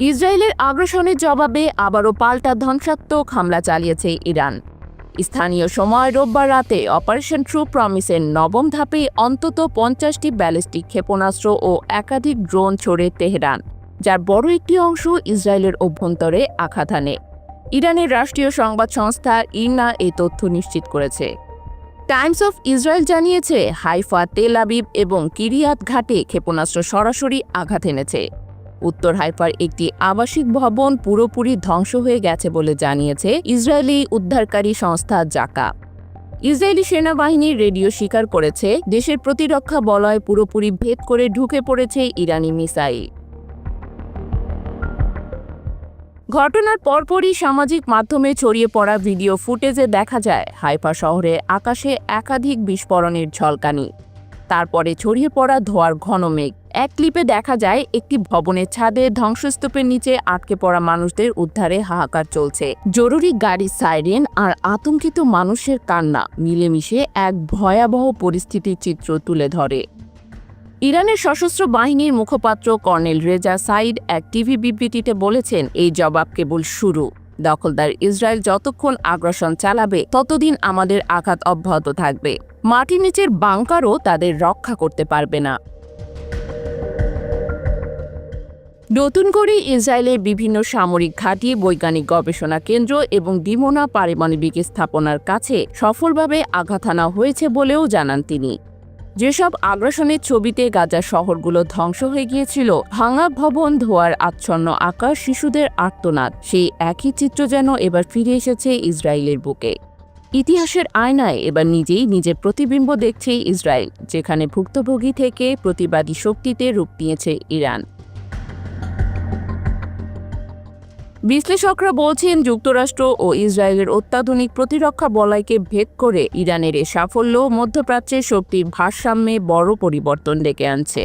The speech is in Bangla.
ইসরায়েলের আগ্রাসনের জবাবে আবারও পাল্টা ধ্বংসাত্মক হামলা চালিয়েছে ইরান। স্থানীয় সময় রোববার রাতে অপারেশন ট্রু প্রমিসের নবম ধাপে অন্তত পঞ্চাশটি ব্যালিস্টিক ক্ষেপণাস্ত্র ও একাধিক ড্রোন ছড়ে তেহরান, যার বড় একটি অংশ ইসরায়েলের অভ্যন্তরে আঘাত হানে। ইরানের রাষ্ট্রীয় সংবাদ সংস্থা ইরনা এই তথ্য নিশ্চিত করেছে। টাইমস অফ ইসরায়েল জানিয়েছে, হাইফা তেল আবিব এবং কিরিয়াত ঘাটে ক্ষেপণাস্ত্র সরাসরি আঘাত এনেছে। উত্তর হাইফার একটি আবাসিক ভবন পুরোপুরি ধ্বংস হয়ে গেছে বলে জানিয়েছে ইসরায়েলি উদ্ধারকারী সংস্থা জাকা। ইসরায়েলি সেনাবাহিনী রেডিও স্বীকার করেছে, দেশের প্রতিরক্ষা বলয় পুরোপুরি ভেদ করে ঢুকে পড়েছে ইরানি মিসাইল। ঘটনার পরপরই সামাজিক মাধ্যমে ছড়িয়ে পড়া ভিডিও ফুটেজে দেখা যায়, হাইফা শহরে আকাশে একাধিক বিস্ফোরণের ঝলকানি। তারপরে ছড়িয়ে পড়া ধোয়ার ঘন মেঘ। এক ক্লিপে দেখা যায় একটি ভবনের ছাদে ধ্বংসস্তূপের নিচে আটকে পড়া মানুষদের উদ্ধারে হাহাকার চলছে। জরুরি গাড়ির সাইরেন আর আতঙ্কিত মানুষের কান্না মিলেমিশে এক ভয়াবহ পরিস্থিতির চিত্র তুলে ধরে। ইরানের সশস্ত্র বাহিনীর মুখপাত্র কর্নেল রেজা সাইদ এক টিভি বিবৃতিতে বলেছেন, এই জবাব কেবল শুরু। দখলদার ইসরায়েল যতক্ষণ আগ্রাসন চালাবে, ততদিন আমাদের আঘাত অব্যাহত থাকবে। মাটির নিচের বাংকারও তাদের রক্ষা করতে পারবে না। নতুন করে ইসরায়েলের বিভিন্ন সামরিক ঘাঁটি, বৈজ্ঞানিক গবেষণা কেন্দ্র এবং ডিমোনা পারমাণবিক স্থাপনার কাছে সফলভাবে আঘাত আনা হয়েছে বলেও জানান তিনি। যেসব আগ্রাসনের ছবিতে গাজা শহরগুলো ধ্বংস হয়ে গিয়েছিল, ভাঙা ভবন ধোয়ার আচ্ছন্ন আকাশ, শিশুদের আর্তনাদ, সেই একই চিত্র যেন এবার ফিরে এসেছে ইসরায়েলের বুকে। ইতিহাসের আয়নায় এবার নিজেই নিজের প্রতিবিম্ব দেখছে ইসরায়েল, যেখানে ভুক্তভোগী থেকে প্রতিবাদী শক্তিতে রূপ নিয়েছে ইরান। বিশ্লেষকরা বলছেন যুক্তরাষ্ট্র ও ইসরায়েলের অত্যাধুনিক প্রতিরক্ষা বলয়কে ভেদ করে ইরানের এ সাফল্য মধ্যপ্রাচ্যের শক্তির ভারসাম্যে বড় পরিবর্তন ডেকে আনছে।